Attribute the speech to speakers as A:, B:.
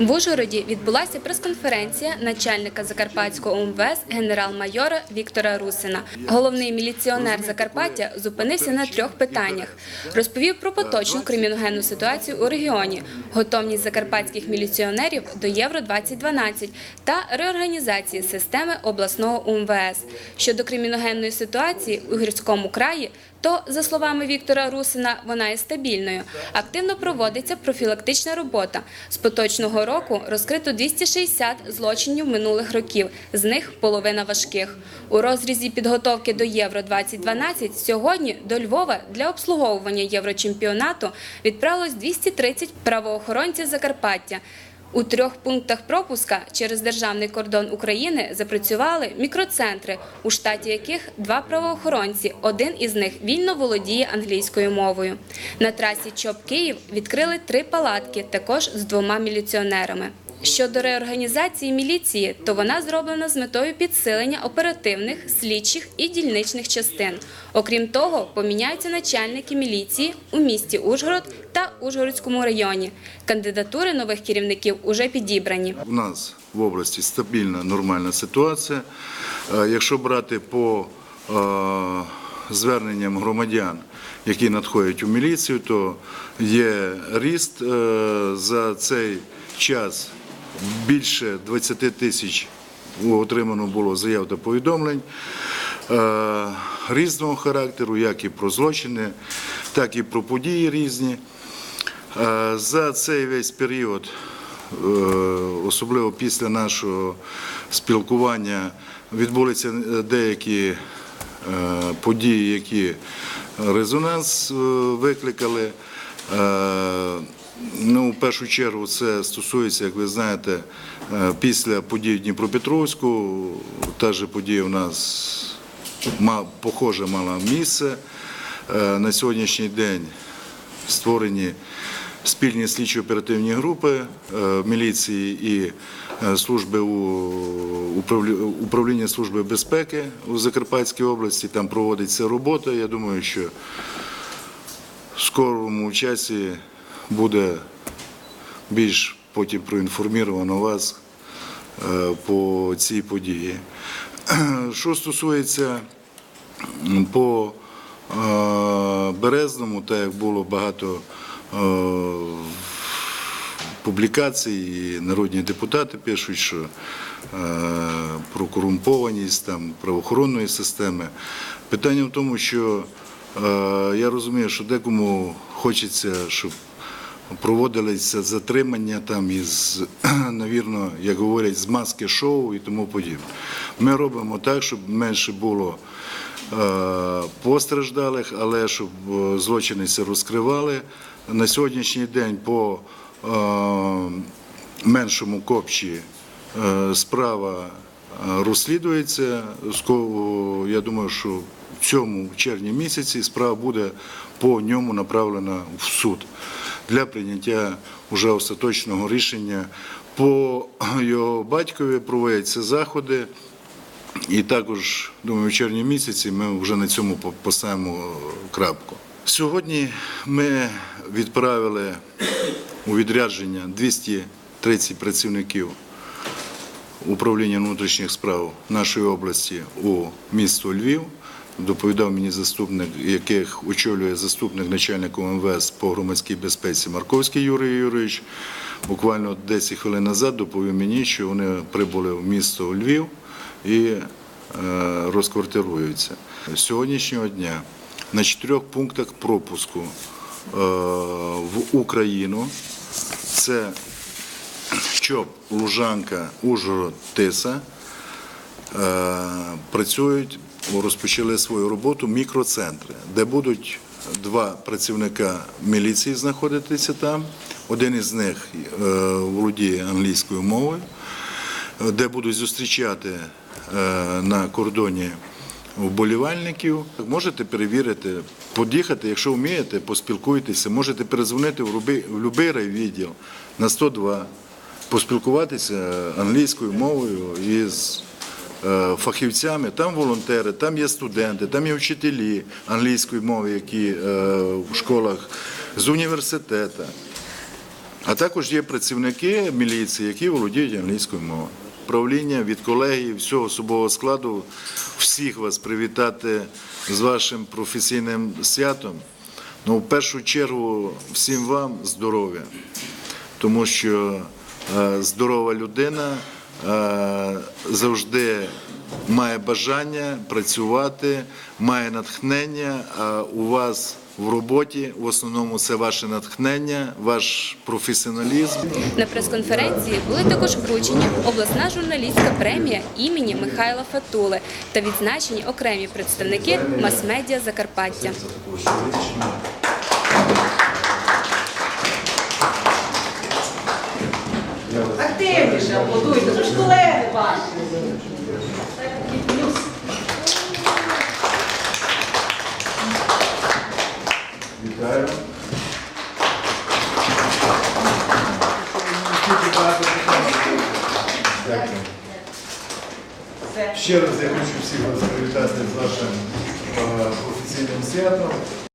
A: В Ужгороді відбулася прес-конференція начальника Закарпатського УМВС генерал-майора Віктора Русина. Головний міліціонер Закарпаття зупинився на трьох питаннях. Розповів про поточну криміногенну ситуацію у регіоні, готовність закарпатських міліціонерів до Євро 2012 та реорганізації системи обласного УМВС. Щодо криміногенної ситуації у гірському краї, то, за словами Віктора Русина, вона є стабільною. Активно проводиться профілактична робота. З поточного року розкрито 260 злочинів минулих років, з них половина важких. У розрізі підготовки до Євро 2012 сьогодні до Львова для обслуговування Єврочемпіонату відправилось 230 правоохоронців Закарпаття. У трьох пунктах пропуска через державний кордон України запрацювали мікроцентри, у штаті яких два правоохоронці. Один із них вільно володіє англійською мовою. На трасі ЧОП Київ відкрили три палатки, також з двома міліціонерами. Щодо реорганізації міліції, то вона зроблена з метою підсилення оперативних, слідчих і дільничних частин. Окрім того, поміняються начальники міліції у місті Ужгород та Ужгородському районі. Кандидатури нових керівників уже підібрані.
B: У нас в області стабільна, нормальна ситуація. Е, Якщо брати по е, зверненням громадян, які надходять у міліцію, то є ріст е, за цей час більше 20 тисяч отримано було заяв та повідомлень е, різного характеру, як і про злочини, так і про події різні. Е, За цей весь період, е, особливо після нашого спілкування, відбулися деякі події, які резонанс викликали. Ну, в першу чергу це стосується, як ви знаєте, е, після подій в Дніпропетровську. Та же подія у нас похоже мала місце. Е, На сьогоднішній день створені спільні слідчо-оперативні групи е, міліції і служби у- управлі- управління служби безпеки у Закарпатській області. Там проводиться робота. Я думаю, що в скорому часі буде більш потім проінформовано вас е, по цій події. Що стосується по е, Березному, так як було багато е, публікацій, і народні депутати пишуть, що про корумпованість там, правоохоронної системи. Питання в тому, що я розумію, що декому хочеться, щоб проводилися затримання там із, навірно, як говорять, з маски шоу і тому подібне. Ми робимо так, щоб менше було е, постраждалих, але щоб е, злочини це розкривали. На сьогоднішній день по е, меншому копчі справа розслідується. Я думаю, що в цьому червні місяці справа буде по ньому направлена в суд для прийняття вже остаточного рішення. По його батькові проводяться заходи. І також, думаю, в червні місяці ми вже на цьому поставимо крапку. Сьогодні ми відправили у відрядження 230 працівників управління внутрішніх справ нашої області у місто Львів. Доповідав мені заступник, яких очолює заступник начальника МВС по громадській безпеці Марковський Юрій Юрійович. Буквально 10 хвилин назад доповів мені, що вони прибули в місто Львів і е, розквартируються. З Сьогоднішнього дня на чотирьох пунктах пропуску е, в Україну це ЧОП, Лужанка, Ужгород, Тиса е, розпочали свою роботу мікроцентри, де будуть два працівника міліції знаходитися там. Один із них е, володіє англійською мовою, де будуть зустрічати е, на кордоні вболівальників. Можете перевірити, подіхати, якщо вмієте, поспілкуйтеся, можете перезвонити в будь-який райвідділ на 102, поспілкуватися англійською мовою із фахівцями. Там волонтери, там є студенти, там є вчителі англійської мови, які е, в школах з університету. А також є працівники міліції, які володіють англійською мовою. Правління від колегії, всього особового складу, всіх вас привітати з вашим професійним святом. Ну, в першу чергу, всім вам здоров'я, тому що е, здорова людина е, завжди має бажання працювати, має натхнення, а у вас в роботі в основному це ваше натхнення, ваш професіоналізм.
A: На прес-конференції були також вручені обласна журналістська премія імені Михайла Фатули та відзначені окремі представники мас-медіа Закарпаття.
C: Активніше аплодуйте, це ж колеги ваші.
B: Вітаю. Дякую. Ще раз я хочу всіх вас привітати з вашим е, професійним святом.